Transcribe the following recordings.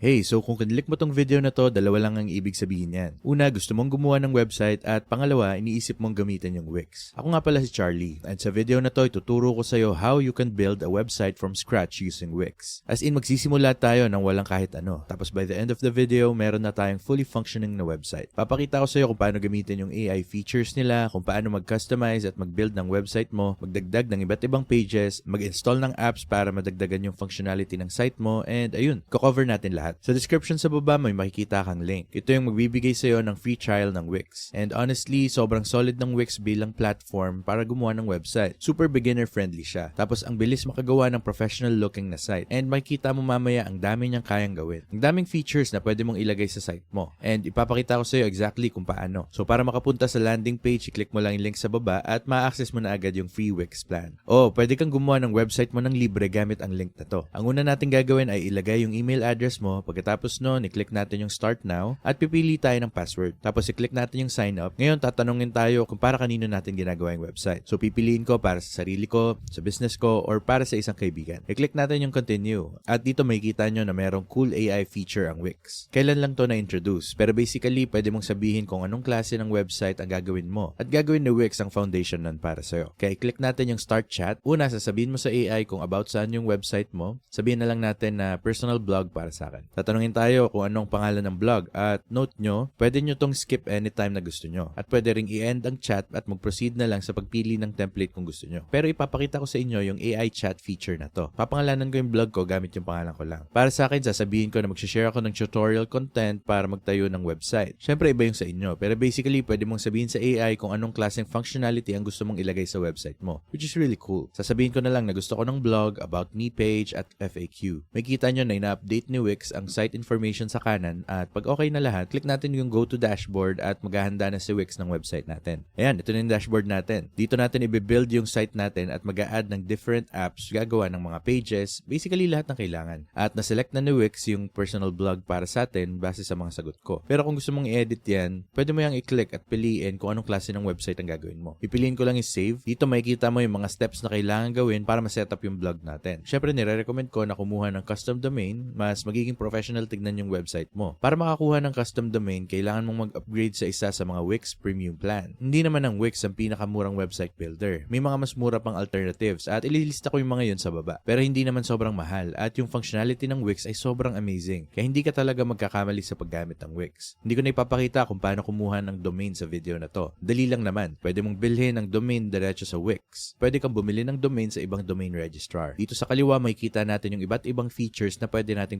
Hey, so kung kinlik mo tong video na to, dalawa lang ang ibig sabihin yan. Una, gusto mong gumawa ng website at pangalawa, iniisip mong gamitin yung Wix. Ako nga pala si Charlie and sa video na to, ituturo ko sa'yo how you can build a website from scratch using Wix. As in, magsisimula tayo ng walang kahit ano. Tapos by the end of the video, meron na tayong fully functioning na website. Papakita ko sa'yo kung paano gamitin yung AI features nila, kung paano mag-customize at mag-build ng website mo, magdagdag ng iba't ibang pages, mag-install ng apps para madagdagan yung functionality ng site mo, and ayun, cover natin lahat. Sa description sa baba, may makikita kang link. Ito yung magbibigay sa'yo ng free trial ng Wix. And honestly, sobrang solid ng Wix bilang platform para gumawa ng website. Super beginner-friendly siya. Tapos ang bilis makagawa ng professional-looking na site. And makikita mo mamaya ang dami niyang kayang gawin. Ang daming features na pwede mong ilagay sa site mo. And ipapakita ko sa'yo exactly kung paano. So para makapunta sa landing page, i-click mo lang yung link sa baba at ma-access mo na agad yung free Wix plan. Oh, pwede kang gumawa ng website mo ng libre gamit ang link na to. Ang una natin gagawin ay ilagay yung email address mo. Pagkatapos nun, i-click natin yung start now at pipili tayo ng password. Tapos i-click natin yung sign up. Ngayon, tatanungin tayo kung para kanino natin ginagawa yung website. So pipiliin ko para sa sarili ko, sa business ko, or para sa isang kaibigan. I-click natin yung continue. At dito makikita nyo na merong cool AI feature ang Wix. Kailan lang to na-introduce? Pero basically, pwede mong sabihin kung anong klase ng website ang gagawin mo. At gagawin ni Wix ang foundation nun para sa'yo. Kaya i-click natin yung start chat. Una, sasabihin mo sa AI kung about saan yung website mo. Sabihin na lang natin na personal blog para sa akin. Tatanungin tayo kung anong pangalan ng blog. At note nyo, pwede nyo tong skip anytime na gusto nyo. At pwede ring i-end ang chat at mag-proceed na lang sa pagpili ng template kung gusto nyo. Pero ipapakita ko sa inyo yung AI chat feature na to. Papangalanan ko yung blog ko gamit yung pangalan ko lang. Para sa akin, sasabihin ko na mag-share ako ng tutorial content para magtayo ng website. Siyempre, iba yung sa inyo. Pero basically, pwede mong sabihin sa AI kung anong klaseng functionality ang gusto mong ilagay sa website mo. Which is really cool. Sasabihin ko na lang na gusto ko ng blog, about me page, at FAQ. May kita nyo na ina-update ni Wix ang site information sa kanan at pag okay na lahat, click natin yung go to dashboard at maghahanda na si Wix ng website natin. Ayan, ito na yung dashboard natin. Dito natin i-build yung site natin at mag-a-add ng different apps, gagawa ng mga pages, basically lahat ng kailangan. At na-select na ni Wix yung personal blog para sa atin base sa mga sagot ko. Pero kung gusto mong i-edit yan, pwede mo yung i-click at piliin kung anong klase ng website ang gagawin mo. Pipiliin ko lang yung save. Dito makikita mo yung mga steps na kailangan gawin para ma-setup yung blog natin. Syempre, nire-recommend ko na kumuha ng custom domain, mas magiging professional tignan yung website mo. Para makakuha ng custom domain, kailangan mong mag-upgrade sa isa sa mga Wix premium plan. Hindi naman ang Wix ang pinakamurang website builder. May mga mas mura pang alternatives at ililista ko yung mga yun sa baba. Pero hindi naman sobrang mahal at yung functionality ng Wix ay sobrang amazing. Kaya hindi ka talaga magkakamali sa paggamit ng Wix. Hindi ko na ipapakita kung paano kumuha ng domain sa video na to. Dali lang naman. Pwede mong bilhin ng domain diretso sa Wix. Pwede kang bumili ng domain sa ibang domain registrar. Dito sa kaliwa makikita natin yung iba't ibang features na pwede nating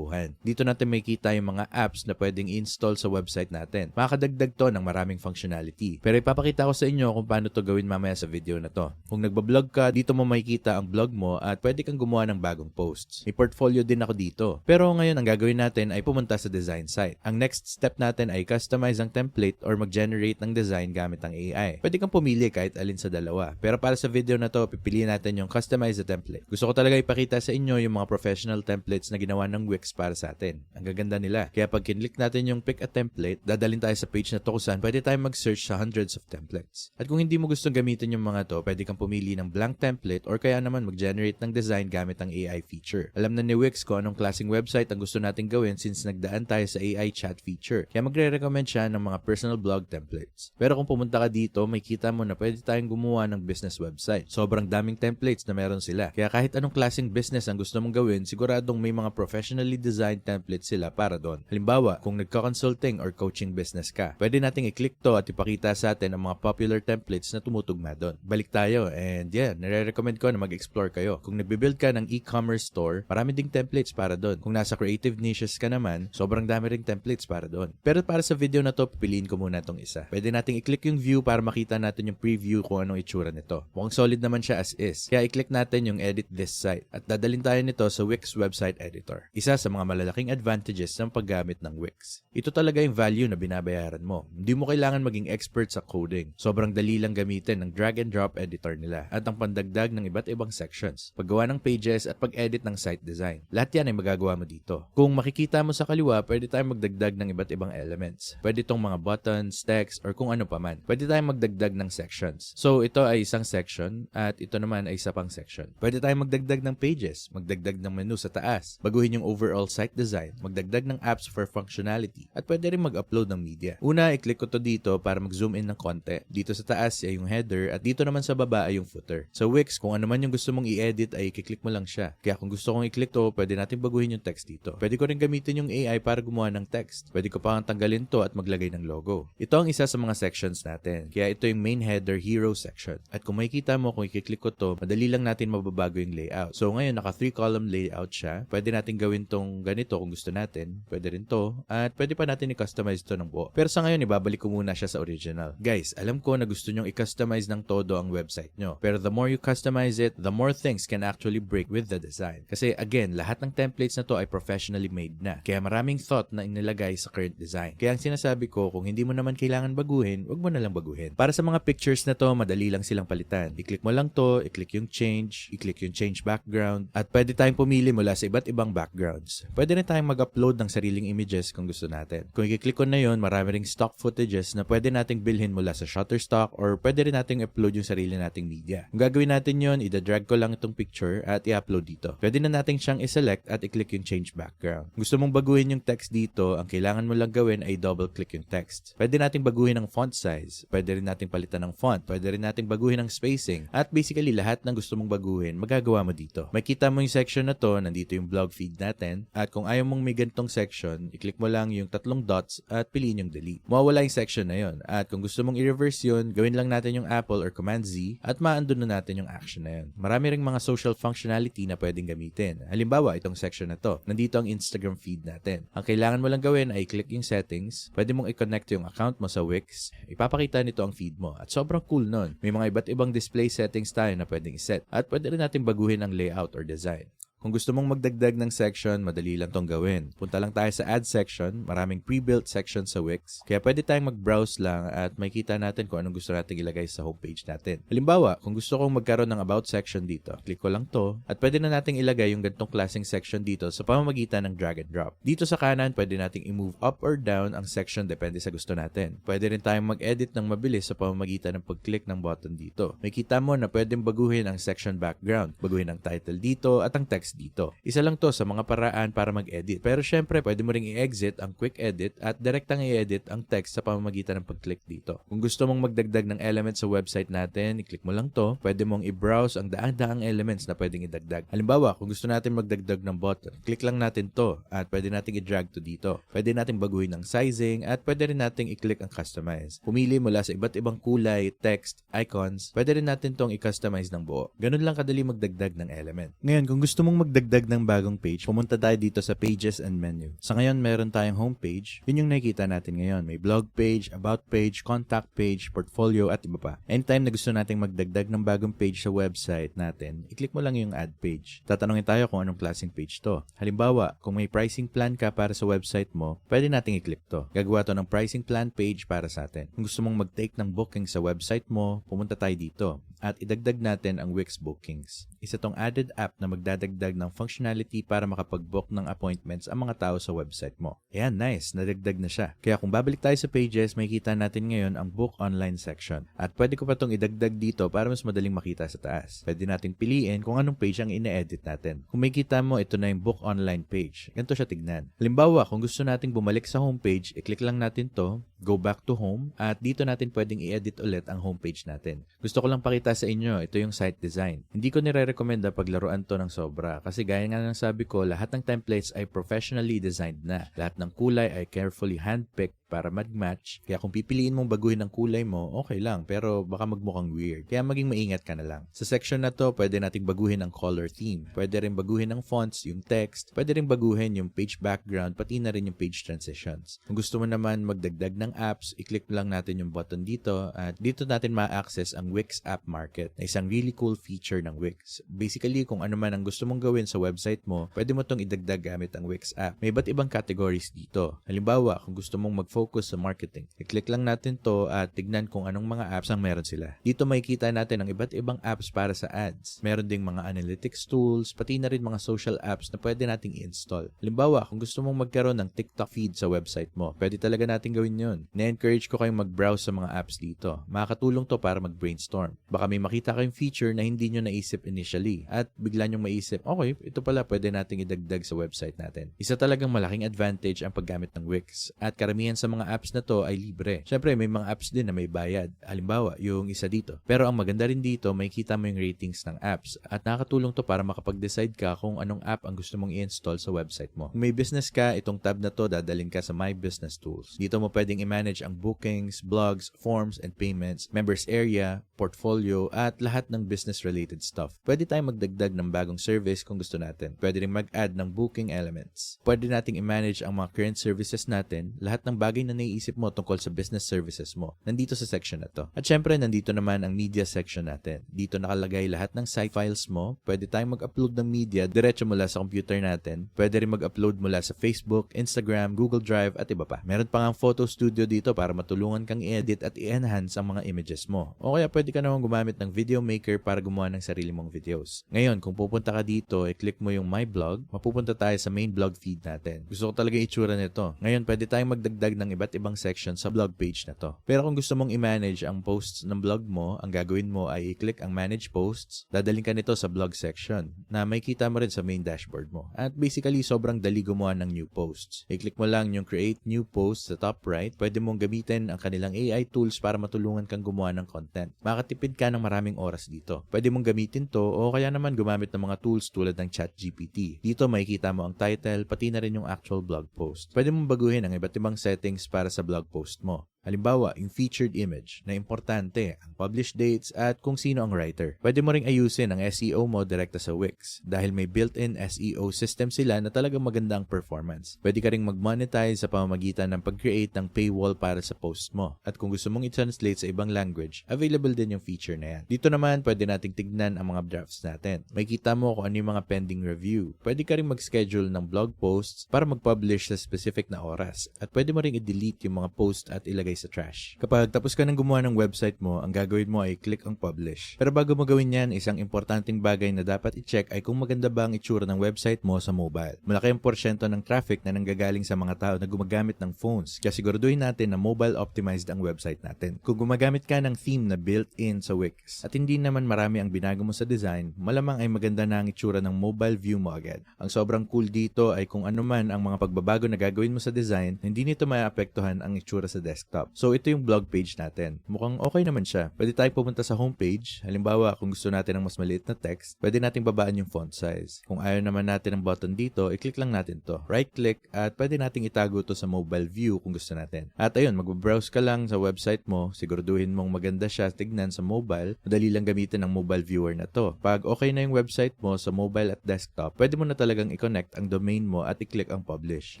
pagtrabahuhan. Dito natin makikita yung mga apps na pwedeng install sa website natin. Makakadagdag to ng maraming functionality. Pero ipapakita ko sa inyo kung paano to gawin mamaya sa video na to. Kung nagbablog ka, dito mo makikita ang blog mo at pwede kang gumawa ng bagong posts. May portfolio din ako dito. Pero ngayon ang gagawin natin ay pumunta sa design site. Ang next step natin ay customize ang template or mag-generate ng design gamit ang AI. Pwede kang pumili kahit alin sa dalawa. Pero para sa video na to, pipiliin natin yung customize the template. Gusto ko talaga ipakita sa inyo yung mga professional templates na ginawa ng Wix para sa atin. Ang gaganda nila. Kaya pag kinlik natin yung pick a template, dadalhin tayo sa page na to kung saan pwede tayo mag-search sa hundreds of templates. At kung hindi mo gustong gamitin yung mga to, pwede kang pumili ng blank template or kaya naman mag-generate ng design gamit ang AI feature. Alam na ni Wix kung anong klaseng website ang gusto nating gawin since nagdaan tayo sa AI chat feature. Kaya magre-recommend siya ng mga personal blog templates. Pero kung pumunta ka dito, may kita mo na pwede tayong gumawa ng business website. Sobrang daming templates na meron sila. Kaya kahit anong klaseng business ang gusto mong gawin, siguradong may mga professionally designed templates sila para doon. Halimbawa, kung nagka-consulting or coaching business ka, pwede nating i-click to at ipakita sa atin ang mga popular templates na tumutugma doon. Balik tayo and yeah, nire-recommend ko na mag-explore kayo. Kung nagbe-build ka ng e-commerce store, marami ding templates para doon. Kung nasa creative niches ka naman, sobrang dami ring templates para doon. Pero para sa video na to, pipiliin ko muna tong isa. Pwede nating i-click yung view para makita natin yung preview kung anong itsura nito. Mukhang solid naman siya as is. Kaya i-click natin yung edit this site at dadalhin tayo nito sa Wix website editor. Isa sa mga malalaking advantages ng paggamit ng Wix. Ito talaga yung value na binabayaran mo. Hindi mo kailangan maging expert sa coding. Sobrang dali lang gamitin ng drag and drop editor nila at ang pandagdag ng iba't ibang sections, paggawa ng pages at pag-edit ng site design. Lahat yan ay magagawa mo dito. Kung makikita mo sa kaliwa, pwede tayong magdagdag ng iba't ibang elements. Pwede itong mga buttons, text, or kung ano pa man. Pwede tayong magdagdag ng sections. So, ito ay isang section at ito naman ay isa pang section. Pwede tayong magdagdag ng pages, magdagdag ng menu sa taas, baguhin yung overall general site design, magdagdag ng apps for functionality, at pwede rin mag-upload ng media. Una, i-click ko to dito para mag-zoom in ng konti. Dito sa taas ay yung header at dito naman sa baba ay yung footer. Sa Wix, kung ano man yung gusto mong i-edit ay i-click mo lang siya. Kaya kung gusto kong i-click to, pwede natin baguhin yung text dito. Pwede ko rin gamitin yung AI para gumawa ng text. Pwede ko pang tanggalin to at maglagay ng logo. Ito ang isa sa mga sections natin. Kaya ito yung main header hero section. At kung makikita mo kung i-click ko to, madali lang natin mababago yung layout. So ngayon, naka 3 column layout siya. Pwede natin gawin tong ganito kung gusto natin. Pwede rin to. At pwede pa natin i-customize to ng buo. Pero sa ngayon, ibabalik ko muna siya sa original. Guys, alam ko na gusto nyong i-customize ng todo ang website nyo. Pero the more you customize it, the more things can actually break with the design. Kasi again, lahat ng templates na to ay professionally made na. Kaya maraming thought na inilagay sa current design. Kaya ang sinasabi ko, kung hindi mo naman kailangan baguhin, wag mo na lang baguhin. Para sa mga pictures na to, madali lang silang palitan. I-click mo lang to, i-click yung change, i-click yung change background, at pwede tayong pumili mula sa iba't ibang backgrounds. Pwede rin tayong mag-upload ng sariling images kung gusto natin. Kung i-click ko na yon, marami ring stock footages na pwede nating bilhin mula sa Shutterstock or pwede rin nating upload yung sarili nating media. Kung gagawin natin yon, ida-drag ko lang itong picture at i-upload dito. Pwede na nating siyang i-select at i-click yung change background. Gusto mong baguhin yung text dito, ang kailangan mo lang gawin ay double-click yung text. Pwede nating baguhin ang font size. Pwede rin nating palitan ng font. Pwede rin nating baguhin ang spacing. At basically, lahat ng gusto mong baguhin, magagawa mo dito. Makita mo yung section na to, nandito yung blog feed natin. At kung ayaw mong may ganitong section, i-click mo lang yung tatlong dots at piliin yung delete. Mawawala yung section na yon. At kung gusto mong i-reverse yun, gawin lang natin yung Apple or Command Z at maandun na natin yung action na yun. Marami ring mga social functionality na pwedeng gamitin. Halimbawa, itong section na to. Nandito ang Instagram feed natin. Ang kailangan mo lang gawin ay click yung settings. Pwede mong i-connect yung account mo sa Wix. Ipapakita nito ang feed mo. At sobrang cool nun. May mga iba't ibang display settings tayo na pwedeng iset. At pwede rin natin baguhin ang layout or design. Kung gusto mong magdagdag ng section, madali lang tong gawin. Punta lang tayo sa add section, maraming pre-built section sa Wix. Kaya pwede tayong mag-browse lang at makita natin kung anong gusto natin ilagay sa homepage natin. Halimbawa, kung gusto kong magkaroon ng about section dito, click ko lang to at pwede na nating ilagay yung ganitong klaseng section dito sa pamamagitan ng drag and drop. Dito sa kanan, pwede nating i-move up or down ang section depende sa gusto natin. Pwede rin tayong mag-edit ng mabilis sa pamamagitan ng pag-click ng button dito. Makita mo na pwedeng baguhin ang section background, baguhin ang title dito at ang text dito. Isa lang to sa mga paraan para mag-edit. Pero syempre, pwede mo ring i-exit ang quick edit at direktang i-edit ang text sa pamamagitan ng pag-click dito. Kung gusto mong magdagdag ng elements sa website natin, i-click mo lang to. Pwede mong i-browse ang daan-daang elements na pwedeng idagdag. Halimbawa, kung gusto natin magdagdag ng button, click lang natin to at pwede nating i-drag to dito. Pwede nating baguhin ang sizing at pwede rin nating i-click ang customize. Pumili mula sa iba't ibang kulay, text, icons, pwede rin natin tong i-customize ng buo. Ganun lang kadali magdagdag ng element. Ngayon, kung gusto mong magdagdag ng bagong page, pumunta tayo dito sa pages and menu. Sa ngayon, meron tayong homepage. Yun yung nakikita natin ngayon. May blog page, about page, contact page, portfolio, at iba pa. Anytime na gusto nating magdagdag ng bagong page sa website natin, i-click mo lang yung add page. Tatanungin tayo kung anong klaseng page to. Halimbawa, kung may pricing plan ka para sa website mo, pwede nating i-click to. Gagawa to ng pricing plan page para sa atin. Kung gusto mong mag-take ng booking sa website mo, pumunta tayo dito at idagdag natin ang Wix Bookings. Isa tong added app na magdadagdag ng functionality para makapag-book ng appointments ang mga tao sa website mo. Ayan, nice, nadagdag na siya. Kaya kung babalik tayo sa pages, makikita natin ngayon ang Book Online section. At pwede ko pa tong idagdag dito para mas madaling makita sa taas. Pwede nating piliin kung anong page ang ine-edit natin. Kung makikita mo, ito na yung Book Online page. Ganito siya tignan. Halimbawa, kung gusto nating bumalik sa homepage, i-click lang natin to, go back to home, at dito natin pwedeng i-edit ulit ang homepage natin. Gusto ko lang pakita sa inyo, ito yung site design. Hindi ko nire-recommend na paglaruan to ng sobra kasi gaya nga ng sabi ko, lahat ng templates ay professionally designed na. Lahat ng kulay ay carefully handpicked para mag-match. Kaya kung pipiliin mong baguhin ang kulay mo, okay lang. Pero baka magmukhang weird. Kaya maging maingat ka na lang. Sa section na to, pwede nating baguhin ang color theme. Pwede rin baguhin ang fonts, yung text. Pwede rin baguhin yung page background, pati na rin yung page transitions. Kung gusto mo naman magdagdag ng apps, i-click lang natin yung button dito at dito natin ma-access ang Wix App Market na isang really cool feature ng Wix. Basically, kung ano man ang gusto mong gawin sa website mo, pwede mo tong idagdag gamit ang Wix app. May iba't ibang categories dito. Halimbawa, kung gusto mong mag-focus focus sa marketing. I-click lang natin to at tignan kung anong mga apps ang meron sila. Dito makikita natin ang iba't ibang apps para sa ads. Meron ding mga analytics tools, pati na rin mga social apps na pwede nating i-install. Halimbawa, kung gusto mong magkaroon ng TikTok feed sa website mo, pwede talaga natin gawin yun. Na-encourage ko kayong mag-browse sa mga apps dito. Makakatulong to para mag-brainstorm. Baka may makita kayong feature na hindi nyo naisip initially at bigla nyo maisip, okay, ito pala pwede nating idagdag sa website natin. Isa talagang malaking advantage ang paggamit ng Wix at karamihan sa mga apps na to ay libre. Siyempre, may mga apps din na may bayad. Halimbawa, yung isa dito. Pero ang maganda rin dito, may kita mo yung ratings ng apps at nakakatulong to para makapag-decide ka kung anong app ang gusto mong i-install sa website mo. Kung may business ka, itong tab na to dadalhin ka sa My Business Tools. Dito mo pwedeng i-manage ang bookings, blogs, forms, and payments, members area, portfolio, at lahat ng business-related stuff. Pwede tayong magdagdag ng bagong service kung gusto natin. Pwede rin mag-add ng booking elements. Pwede nating i-manage ang mga current services natin, lahat ng bagay na naiisip mo tungkol sa business services mo. Nandito sa section na to. At syempre, nandito naman ang media section natin. Dito nakalagay lahat ng site files mo. Pwede tayong mag-upload ng media diretso mula sa computer natin. Pwede rin mag-upload mula sa Facebook, Instagram, Google Drive, at iba pa. Meron pa nga photo studio dito para matulungan kang i-edit at i-enhance ang mga images mo. O kaya pwede ka naman gumamit ng video maker para gumawa ng sarili mong videos. Ngayon, kung pupunta ka dito, i-click mo yung My Blog, mapupunta tayo sa main blog feed natin. Gusto ko talaga itsura nito. Ngayon, pwede tayong magdagdag ng iba't ibang section sa blog page na to. Pero kung gusto mong i-manage ang posts ng blog mo, ang gagawin mo ay i-click ang Manage Posts, dadaling ka nito sa blog section na may kita mo rin sa main dashboard mo. At basically, sobrang dali gumawa ng new posts. I-click mo lang yung Create New Post sa top right. Pwede mong gamitin ang kanilang AI tools para matulungan kang gumawa ng content. Makatipid ka ng maraming oras dito. Pwede mong gamitin to o kaya naman gumamit ng mga tools tulad ng ChatGPT. Dito makikita mo ang title pati na rin yung actual blog post. Pwede mong baguhin ang iba't ibang settings para sa blog post mo. Halimbawa, yung featured image na importante, ang published dates at kung sino ang writer. Pwede mo ring ayusin ang SEO mo direkta sa Wix dahil may built-in SEO system sila na talagang maganda ang performance. Pwede ka ring mag-monetize sa pamamagitan ng pag-create ng paywall para sa post mo. At kung gusto mong i-translate sa ibang language, available din yung feature na yan. Dito naman, pwede nating tignan ang mga drafts natin. May kita mo kung ano yung mga pending review. Pwede ka ring mag-schedule ng blog posts para mag-publish sa specific na oras. At pwede mo ring i-delete yung mga post at ilagay sa trash. Kapag tapos ka ng gumawa ng website mo, ang gagawin mo ay click ang publish. Pero bago mo gawin yan, isang importanteng bagay na dapat i-check ay kung maganda ba ang itsura ng website mo sa mobile. Malaki ang porsyento ng traffic na nanggagaling sa mga tao na gumagamit ng phones, kaya siguraduhin natin na mobile optimized ang website natin. Kung gumagamit ka ng theme na built-in sa Wix at hindi naman marami ang binago mo sa design, malamang ay maganda na ang itsura ng mobile view mo agad. Ang sobrang cool dito ay kung ano man ang mga pagbabago na gagawin mo sa design, hindi nito maapektuhan ang itsura sa desktop. So ito yung blog page natin. Mukhang okay naman siya. Pwede tayo pumunta sa homepage. Halimbawa, kung gusto natin ng mas maliit na text, pwede nating babaan yung font size. Kung ayaw naman natin ng button dito, i-click lang natin to. Right-click at pwede nating itago to sa mobile view kung gusto natin. At ayun, mag-browse ka lang sa website mo, siguraduhin mong maganda siya tignan sa mobile, madali lang gamitin ang mobile viewer na to. Pag okay na yung website mo sa mobile at desktop, pwede mo na talagang i-connect ang domain mo at i-click ang publish.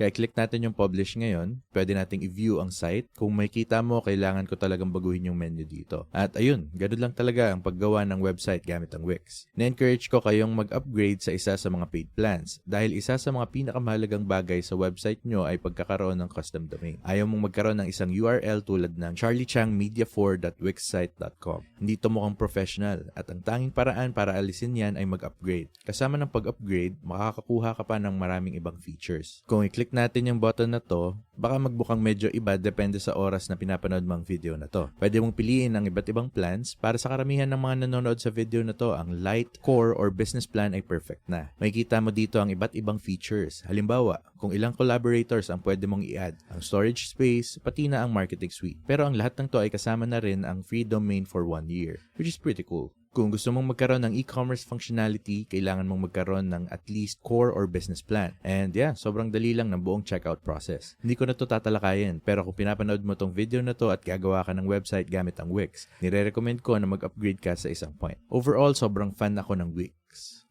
Kaya click natin yung publish ngayon, pwede nating i-view ang site. Kung may kita mo, kailangan ko talagang baguhin yung menu dito. At ayun, ganun lang talaga ang paggawa ng website gamit ang Wix. Na-encourage ko kayong mag-upgrade sa isa sa mga paid plans dahil isa sa mga pinakamahalagang bagay sa website nyo ay pagkakaroon ng custom domain. Ayaw mong magkaroon ng isang URL tulad ng charliechangmedia4.wixsite.com. Hindi to mukhang professional at ang tanging paraan para alisin yan ay mag-upgrade. Kasama ng pag-upgrade, makakakuha ka pa ng maraming ibang features. Kung i-click natin yung button na to, baka magbukang medyo iba depende sa oras na pinapanood mo ang video na to. Pwede mong piliin ang iba't ibang plans para sa karamihan ng mga nanonood sa video na to, ang light, core, or business plan ay perfect na. Makikita mo dito ang iba't ibang features. Halimbawa, kung ilang collaborators ang pwede mong i-add, ang storage space, pati na ang marketing suite. Pero ang lahat ng to ay kasama na rin ang free domain for one year, which is pretty cool. Kung gusto mong magkaroon ng e-commerce functionality, kailangan mong magkaroon ng at least core or business plan. And yeah, sobrang dali lang ng buong checkout process. Hindi ko na to tatalakayin, pero kung pinapanood mo tong video na to at gagawa ka ng website gamit ang Wix, nire-recommend ko na mag-upgrade ka sa isang point. Overall, sobrang fan ako ng Wix.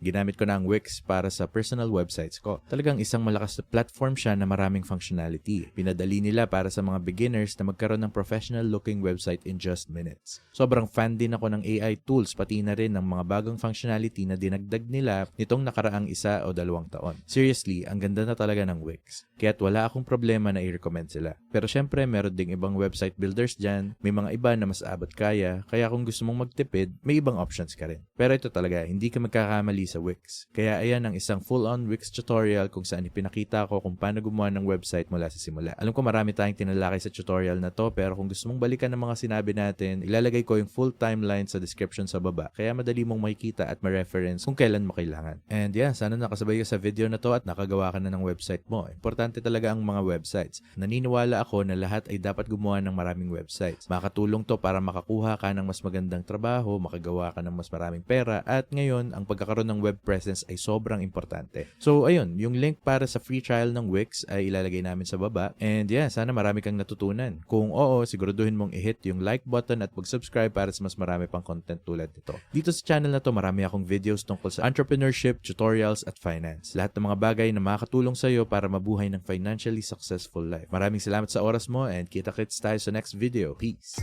Ginamit ko na ang Wix para sa personal websites ko. Talagang isang malakas na platform siya na maraming functionality. Pinadali nila para sa mga beginners na magkaroon ng professional looking website in just minutes. Sobrang fan din ako ng AI tools pati na rin ng mga bagong functionality na dinagdag nila nitong nakaraang isa o dalawang taon. Seriously, ang ganda na talaga ng Wix. Kaya't wala akong problema na i-recommend sila. Pero syempre, meron ding ibang website builders dyan. May mga iba na mas abot kaya. Kaya kung gusto mong magtipid, may ibang options ka rin. Pero ito talaga, hindi ka magkakamali sa Wix. Kaya ayan ang isang full-on Wix tutorial kung saan ipinakita ko kung paano gumawa ng website mula sa simula. Alam ko marami tayong tinalakay sa tutorial na to, pero kung gusto mong balikan ng mga sinabi natin, ilalagay ko yung full timeline sa description sa baba. Kaya madali mong makikita at ma-reference kung kailan mo kailangan. And yeah, sana nakasabay ka sa video na to at nakagawa ka na ng website mo. Importante talaga ang mga websites. Naniniwala ako na lahat ay dapat gumawa ng maraming websites. Makatulong to para makakuha ka ng mas magandang trabaho, makagawa ka ng mas maraming pera, at ngayon, ang pagkakaroon ng web presence ay sobrang importante. So, ayun, yung link para sa free trial ng Wix ay ilalagay namin sa baba. And yeah, sana marami kang natutunan. Kung oo, siguraduhin mong i-hit yung like button at mag-subscribe para sa mas marami pang content tulad nito. Dito sa channel na to, marami akong videos tungkol sa entrepreneurship, tutorials, at finance. Lahat ng mga bagay na makakatulong sa iyo para mabuhay ng financially successful life. Maraming salamat sa oras mo and kita-kits tayo sa next video. Peace!